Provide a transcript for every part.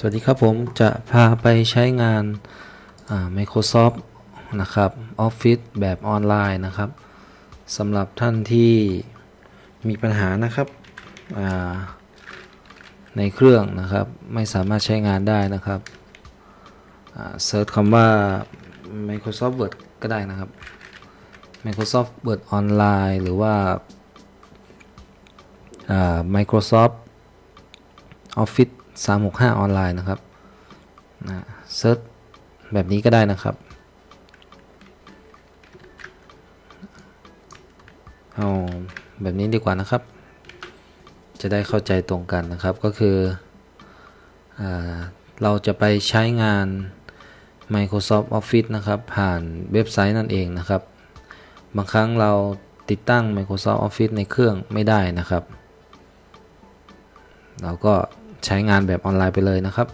สวัสดีครับผมจะพาไปใช้งาน Microsoft นะครับ Office แบบออนไลน์นะครับสำหรับท่านที่มีปัญหานะครับในเครื่องนะครับ ไม่สามารถใช้งานได้นะครับเซิร์ชคำว่า Microsoft Word ก็ได้นะครับ Microsoft Word ออนไลน์หรือว่าอ่า Microsoft Office 365 ออนไลน์นะครับนะเซิร์ชแบบนี้ก็ได้นะครับ เอาแบบนี้ดีกว่านะครับ จะได้เข้าใจตรงกันนะครับก็คืออเราจะไปใช้งาน Microsoft Office นะครับ ผ่านเว็บไซต์นั่นเองนะครับ บางครั้งเราติดตั้ง Microsoft Office ในเครื่องไม่ได้นะครับ เราก็ ใช้งานแบบออนไลน์ไปเลยนะครับ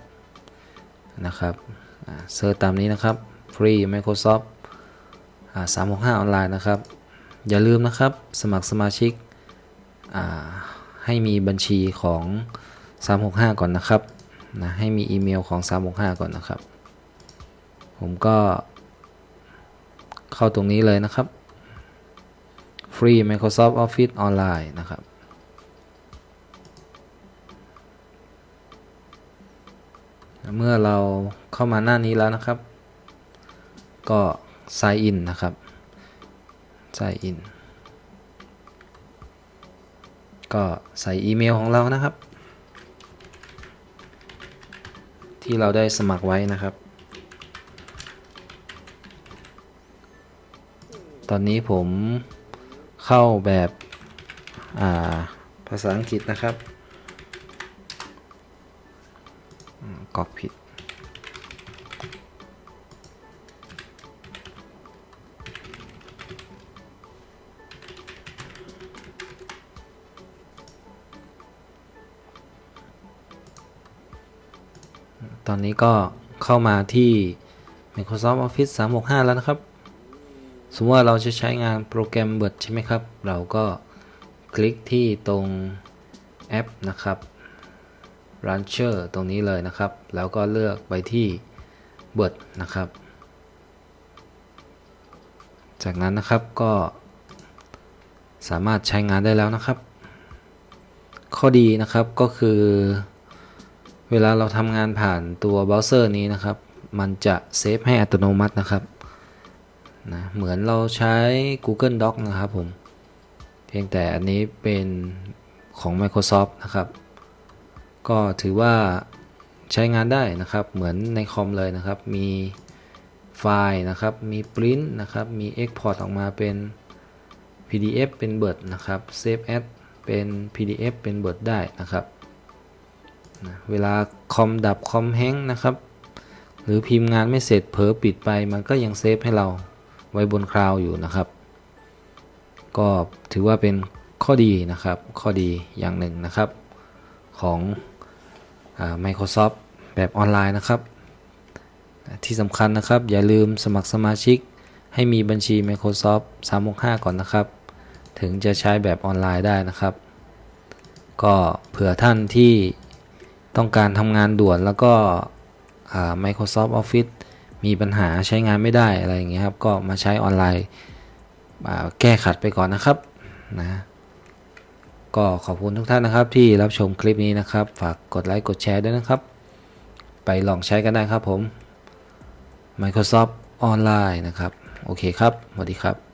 นะครับเซิร์ชตามนี้นะครับ Free Microsoft อ่า365 ออนไลน์นะครับ อย่าลืมนะครับสมัครสมาชิกให้มีบัญชีของ 365 ก่อนนะครับนะให้มีอีเมลของ 365 ก่อนนะครับ ผมก็เข้าตรงนี้เลยนะครับ Free Microsoft Office ออนไลน์นะครับ เมื่อเราเข้ามาหน้านี้แล้วนะครับ ก็ sign in นะครับ sign in ก็ใส่อีเมลของเรานะครับ ที่เราได้สมัครไว้นะครับ ตอนนี้ผมเข้าแบบาภาษาอังกฤษนะครับอืม กรอกผิด ตอนนี้ก็เข้ามาที่ Microsoft Office 365 แล้วนะครับ สมมติว่าเราจะใช้งานโปรแกรม Word ใช่ไหมครับ เราก็คลิกที่ตรงแอปนะครับ Launcher ตรงนี้เลยนะครับ แล้วก็เลือกไปที่ Word นะครับ จากนั้นนะครับก็สามารถใช้งานได้แล้วนะครับ ข้อดีนะครับก็คือ เวลาเราทำงานผ่านตัวเบราว์เซอร์นี้นะครับ มันจะเซฟให้อัตโนมัตินะครับนะเหมือนเราใช้ Google Doc นะครับผม เพียงแต่อันนี้เป็นของ Microsoft นะครับ ก็ถือว่าใช้งานได้นะครับเหมือนในคอมเลยนะครับ มีไฟล์นะครับ มีปริ้นนะครับ มี Export ออกมาเป็น PDF เป็น Word นะครับ Save as เป็น PDF เป็น Word ได้นะครับนะเวลาคอมดับคอมแห้งนะครับ หรือพิมพ์งานไม่เสร็จเผลอปิดไปมันก็ยังเซฟให้เราไว้บนคลาวอยู่นะครับ ก็ถือว่าเป็นข้อดีนะครับ ข้อดีอย่างหนึ่งนะครับของ Microsoft แบบออนไลน์นะครับ ที่สำคัญนะครับ อย่าลืมสมัครสมาชิก ให้มีบัญชี Microsoft 365 ก่อนนะครับ ถึงจะใช้แบบออนไลน์ได้นะครับ ก็เผื่อท่านที่ต้องการทำงานด่วนแล้วก็ Microsoft Office มีปัญหาใช้งานไม่ได้อะไรอย่างเงี้ยครับ ก็มาใช้ออนไลน์แก้ขัดไปก่อนนะครับนะ ก็ขอบคุณทุกท่านนะครับ ที่รับชมคลิปนี้นะครับ ฝากกดไลค์กดแชร์ด้วยนะครับ ไปลองใช้กันได้ครับผม Microsoft ออนไลน์นะครับ โอเคครับ สวัสดีครับ